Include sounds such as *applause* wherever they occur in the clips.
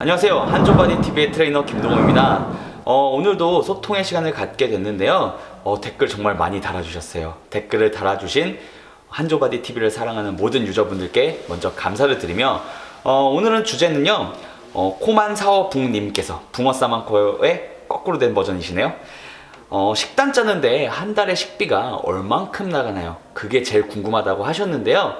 안녕하세요. 한조바디TV의 트레이너 김동호입니다. 어, 오늘도 소통의 시간을 갖게 됐는데요. 어, 댓글 정말 많이 달아주셨어요. 댓글을 달아주신 한조바디TV를 사랑하는 모든 유저분들께 먼저 감사를 드리며 어, 오늘은 주제는요. 어, 코만사어붕님께서 붕어싸만코의 거꾸로 된 버전이시네요. 어, 식단 짜는데 한 달에 식비가 얼만큼 나가나요? 그게 제일 궁금하다고 하셨는데요.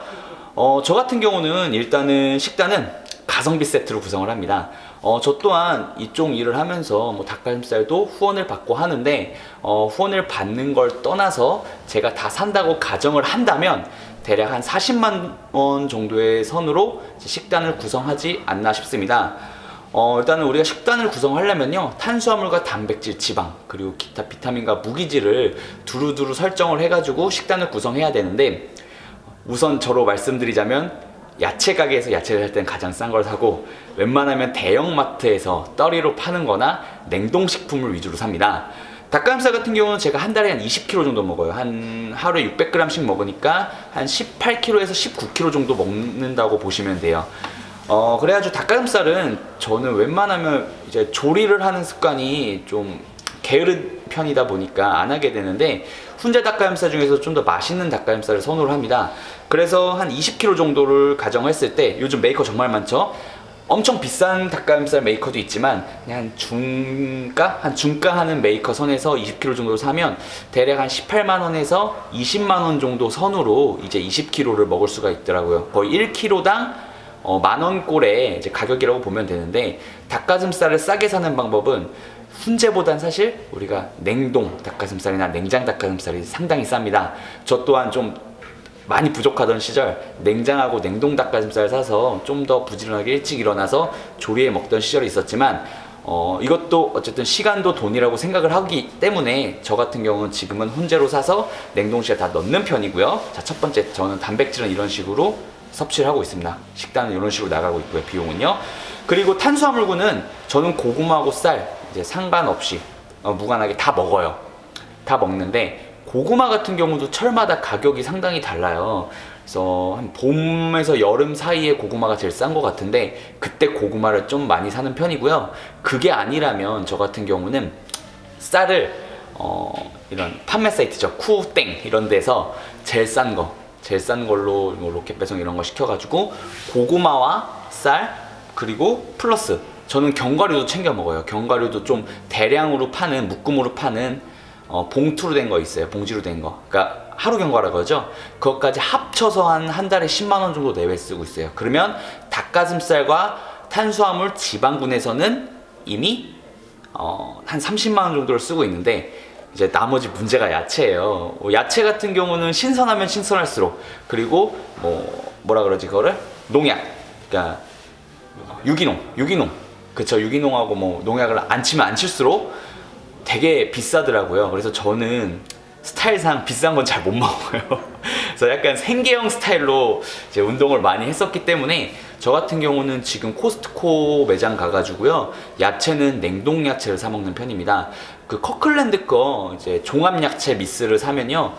어, 저 같은 경우는 일단은 식단은 가성비 세트로 구성을 합니다. 어, 저 또한 이쪽 일을 하면서 뭐 닭가슴살도 후원을 받고 하는데 어, 후원을 받는 걸 떠나서 제가 다 산다고 가정을 한다면 대략 한 40만 원 정도의 선으로 식단을 구성하지 않나 싶습니다. 어, 일단은 우리가 식단을 구성하려면요. 탄수화물과 단백질, 지방, 그리고 기타 비타민과 무기질을 두루두루 설정을 해가지고 식단을 구성해야 되는데 우선 저로 말씀드리자면 야채 가게에서 야채를 살 때는 가장 싼 걸 사고 웬만하면 대형마트에서 떨이로 파는 거나 냉동식품을 위주로 삽니다. 닭가슴살 같은 경우는 제가 한 달에 한 20kg 정도 먹어요. 한 하루에 600g씩 먹으니까 한 18kg에서 19kg 정도 먹는다고 보시면 돼요. 어, 그래가지고 닭가슴살은 저는 웬만하면 이제 조리를 하는 습관이 좀 게으른 편이다 보니까 안 하게 되는데 훈제 닭가슴살 중에서 좀 더 맛있는 닭가슴살을 선호를 합니다. 그래서 한 20kg 정도를 가정했을 때 요즘 메이커 정말 많죠. 엄청 비싼 닭가슴살 메이커도 있지만 그냥 한 중가 한 중가 하는 메이커 선에서 20kg 정도 사면 대략 한 18만 원에서 20만 원 정도 선으로 이제 20kg를 먹을 수가 있더라고요. 거의 1kg당 어, 만 원 꼴의 이제 가격이라고 보면 되는데 닭가슴살을 싸게 사는 방법은 훈제보단 사실 우리가 냉동 닭가슴살이나 냉장 닭가슴살이 상당히 쌉니다. 저 또한 좀 많이 부족하던 시절 냉장하고 냉동 닭가슴살 사서 좀 더 부지런하게 일찍 일어나서 조리해 먹던 시절이 있었지만 어, 이것도 어쨌든 시간도 돈이라고 생각을 하기 때문에 저 같은 경우는 지금은 훈제로 사서 냉동실에 다 넣는 편이고요. 자, 첫 번째 저는 단백질은 이런 식으로 섭취를 하고 있습니다. 식단은 이런 식으로 나가고 있고요. 비용은요. 그리고 탄수화물군은 저는 고구마하고 쌀 이제 상관없이 어, 무관하게 다 먹어요. 다 먹는데 고구마 같은 경우도 철마다 가격이 상당히 달라요. 그래서 한 봄에서 여름 사이에 고구마가 제일 싼 것 같은데 그때 고구마를 좀 많이 사는 편이고요. 그게 아니라면 저 같은 경우는 쌀을 어, 이런 판매 사이트죠. 쿠땡 이런 데서 제일 싼 거, 제일 싼 걸로 뭐 로켓 배송 이런 거 시켜가지고 고구마와 쌀 그리고 플러스 저는 견과류도 챙겨 먹어요. 견과류도 좀 대량으로 파는 묶음으로 파는 어, 봉투로 된 거 있어요. 봉지로 된 거. 그러니까 하루 견과라 그러죠. 그것까지 합쳐서 한 한 달에 10만 원 정도 내외 쓰고 있어요. 그러면 닭가슴살과 탄수화물 지방군에서는 이미 어, 한 30만 원 정도를 쓰고 있는데 이제 나머지 문제가 야채예요. 어, 야채 같은 경우는 신선하면 신선할수록 그리고 뭐 뭐라 그러지 그거를 농약. 그러니까 유기농, 유기농. 그쵸 유기농하고 뭐 농약을 안 치면 안 칠수록 되게 비싸더라고요. 그래서 저는 스타일상 비싼 건 잘 못 먹어요. *laughs* 그래서 약간 생계형 스타일로 이제 운동을 많이 했었기 때문에 저 같은 경우는 지금 코스트코 매장 가가지고요. 야채는 냉동 야채를 사 먹는 편입니다. 그 커클랜드 거 이제 종합 야채 미스를 사면요.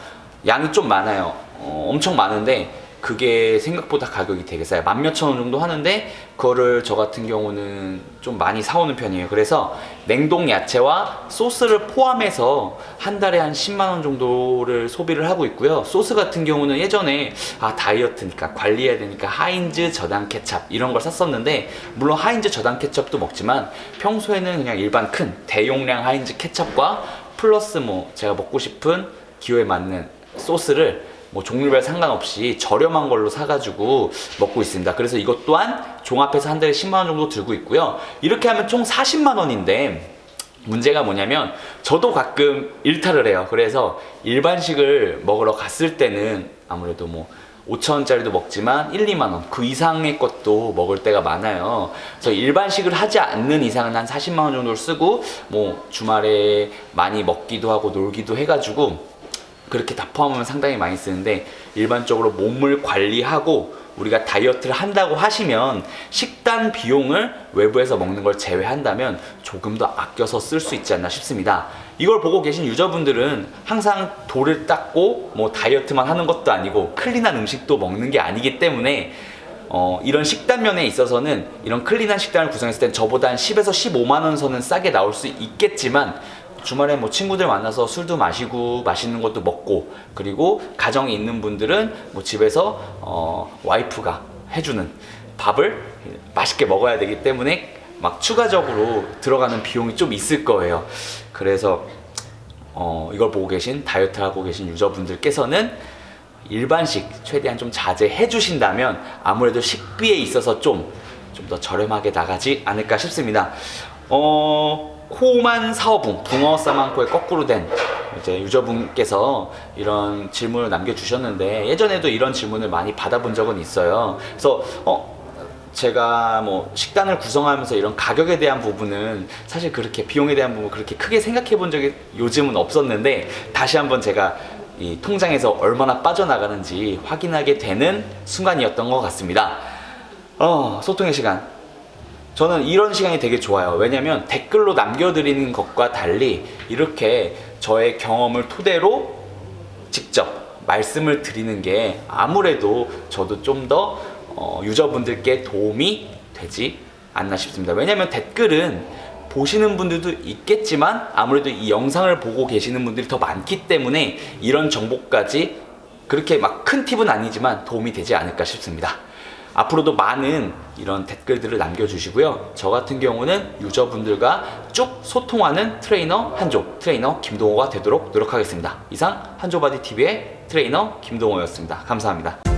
양이 좀 많아요. 어, 엄청 많은데 그게 생각보다 가격이 되게 싸요. 만 몇천 원 정도 하는데 그거를 저 같은 경우는 좀 많이 사오는 편이에요. 그래서 냉동 야채와 소스를 포함해서 한 달에 한 10만 원 정도를 소비를 하고 있고요. 소스 같은 경우는 예전에 아 다이어트니까 관리해야 되니까 하인즈 저당 케찹 이런 걸 샀었는데 물론 하인즈 저당 케찹도 먹지만 평소에는 그냥 일반 큰 대용량 하인즈 케찹과 플러스 뭐 제가 먹고 싶은 기호에 맞는 소스를 뭐 종류별 상관없이 저렴한 걸로 사가지고 먹고 있습니다. 그래서 이것 또한 종합해서 한 달에 10만 원 정도 들고 있고요. 이렇게 하면 총 40만 원인데 문제가 뭐냐면 저도 가끔 일탈을 해요. 그래서 일반식을 먹으러 갔을 때는 아무래도 뭐 5천원짜리도 먹지만 1, 2만 원 그 이상의 것도 먹을 때가 많아요. 그래서 일반식을 하지 않는 이상은 한 40만 원 정도를 쓰고 뭐 주말에 많이 먹기도 하고 놀기도 해가지고 그렇게 다 포함하면 상당히 많이 쓰는데 일반적으로 몸을 관리하고 우리가 다이어트를 한다고 하시면 식단 비용을 외부에서 먹는 걸 제외한다면 조금 더 아껴서 쓸 수 있지 않나 싶습니다. 이걸 보고 계신 유저분들은 항상 돌을 닦고 뭐 다이어트만 하는 것도 아니고 클린한 음식도 먹는 게 아니기 때문에 어, 이런 식단면에 있어서는 이런 클린한 식단을 구성했을 땐 저보다 한 10에서 15만 원 선은 싸게 나올 수 있겠지만 주말에 뭐 친구들 만나서 술도 마시고 맛있는 것도 먹고 그리고 가정에 있는 분들은 뭐 집에서 어, 와이프가 해주는 밥을 맛있게 먹어야 되기 때문에 막 추가적으로 들어가는 비용이 좀 있을 거예요. 그래서 어, 이걸 보고 계신 다이어트 하고 계신 유저분들께서는 일반식 최대한 좀 자제해 주신다면 아무래도 식비에 있어서 좀 좀 더 저렴하게 나가지 않을까 싶습니다. 어, 코만 사어붕, 붕어 싸만코에 거꾸로 된 이제 유저분께서 이런 질문을 남겨주셨는데 예전에도 이런 질문을 많이 받아본 적은 있어요. 그래서 어, 제가 뭐 식단을 구성하면서 이런 가격에 대한 부분은 사실 그렇게 비용에 대한 부분 그렇게 크게 생각해 본 적이 요즘은 없었는데 다시 한번 제가 이 통장에서 얼마나 빠져나가는지 확인하게 되는 순간이었던 것 같습니다. 어, 소통의 시간. 저는 이런 시간이 되게 좋아요. 왜냐면 댓글로 남겨드리는 것과 달리 이렇게 저의 경험을 토대로 직접 말씀을 드리는 게 아무래도 저도 좀더 어, 유저분들께 도움이 되지 않나 싶습니다. 왜냐면 댓글은 보시는 분들도 있겠지만 아무래도 이 영상을 보고 계시는 분들이 더 많기 때문에 이런 정보까지 그렇게 막 큰 팁은 아니지만 도움이 되지 않을까 싶습니다. 앞으로도 많은 이런 댓글들을 남겨주시고요. 저 같은 경우는 유저분들과 쭉 소통하는 트레이너 한조, 트레이너 김동호가 되도록 노력하겠습니다. 이상 한조바디TV의 트레이너 김동호였습니다. 감사합니다.